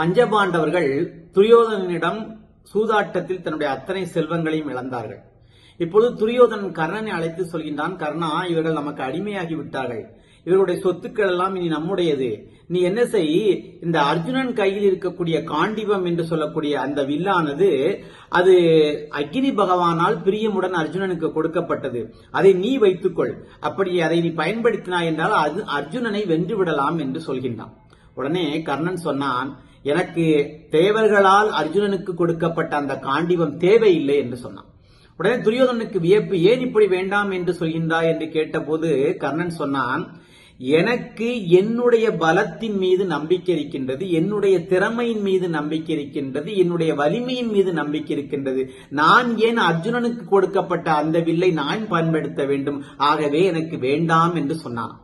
பஞ்சபாண்டவர்கள் துரியோதனனிடம் சூதாட்டத்தில் தன்னுடைய அத்தனை செல்வங்களையும் இழந்தார்கள். இப்பொழுது துரியோதனன் கர்ணனை அழைத்து சொல்கின்றான் கர்ணா இவர்கள் நமக்கு அடிமையாகி விட்டார்கள். இவருடைய சொத்துக்கள் எல்லாம் இனி நம்முடையது. நீ என்ன செய்? இந்த அர்ஜுனன் கையில் இருக்கக்கூடிய காண்டிபம் என்று சொல்லக்கூடிய அந்த வில்லானது அது அக்னி பகவானால் பிரியமுடன் அர்ஜுனனுக்கு கொடுக்கப்பட்டது. அதை நீ வைத்துக்கொள். அப்படி அதை நீ பயன்படுத்தினாய் என்றால் அது அர்ஜுனனை வென்று விடலாம் என்று சொல்கின்றான். உடனே கர்ணன் சொன்னான் எனக்கு தேவர்களால் அர்ஜுனனுக்கு கொடுக்கப்பட்ட அந்த காண்டிவம் தேவையில்லை என்று சொன்னான். உடனே துரியோதனுக்கு வியப்பு ஏன் இப்படி வேண்டாம் என்று சொல்கின்றாய்? என்று கேட்டபோது கர்ணன் சொன்னான் எனக்கு என்னுடைய பலத்தின் மீது நம்பிக்கை இருக்கின்றது என்னுடைய திறமையின் மீது நம்பிக்கை இருக்கின்றது என்னுடைய வலிமையின் மீது நம்பிக்கை இருக்கின்றது. நான் ஏன் அர்ஜுனனுக்கு கொடுக்கப்பட்ட அந்த வில்லை நான் பயன்படுத்த வேண்டும்? ஆகவே எனக்கு வேண்டாம் என்று சொன்னான்.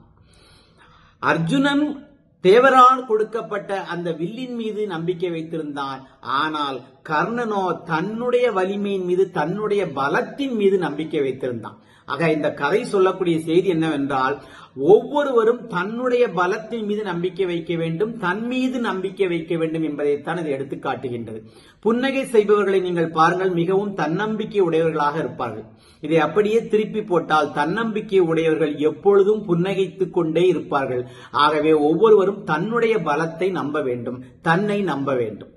அர்ஜுனன் தேவரால் கொடுக்கப்பட்ட அந்த வில்லின் மீது நம்பிக்கை வைத்திருந்தான். ஆனால் கர்ணனோ தன்னுடைய வலிமையின் மீது தன்னுடைய பலத்தின் மீது நம்பிக்கை வைத்திருந்தான். ஆக இந்த கதை சொல்லக்கூடிய செய்தி என்னவென்றால் ஒவ்வொருவரும் தன்னுடைய பலத்தின் மீது நம்பிக்கை வைக்க வேண்டும் தன் மீது நம்பிக்கை வைக்க வேண்டும் என்பதைத்தான் இது எடுத்து காட்டுகின்றது. புன்னகை செய்பவர்களை நீங்கள் பாருங்கள் மிகவும் தன்னம்பிக்கை உடையவர்களாக இருப்பார்கள். இதை அப்படியே திருப்பி போட்டால் தன்னம்பிக்கை உடையவர்கள் எப்பொழுதும் புன்னகைத்துக் கொண்டே இருப்பார்கள். ஆகவே ஒவ்வொருவரும் தன்னுடைய பலத்தை நம்ப வேண்டும் தன்னை நம்ப வேண்டும்.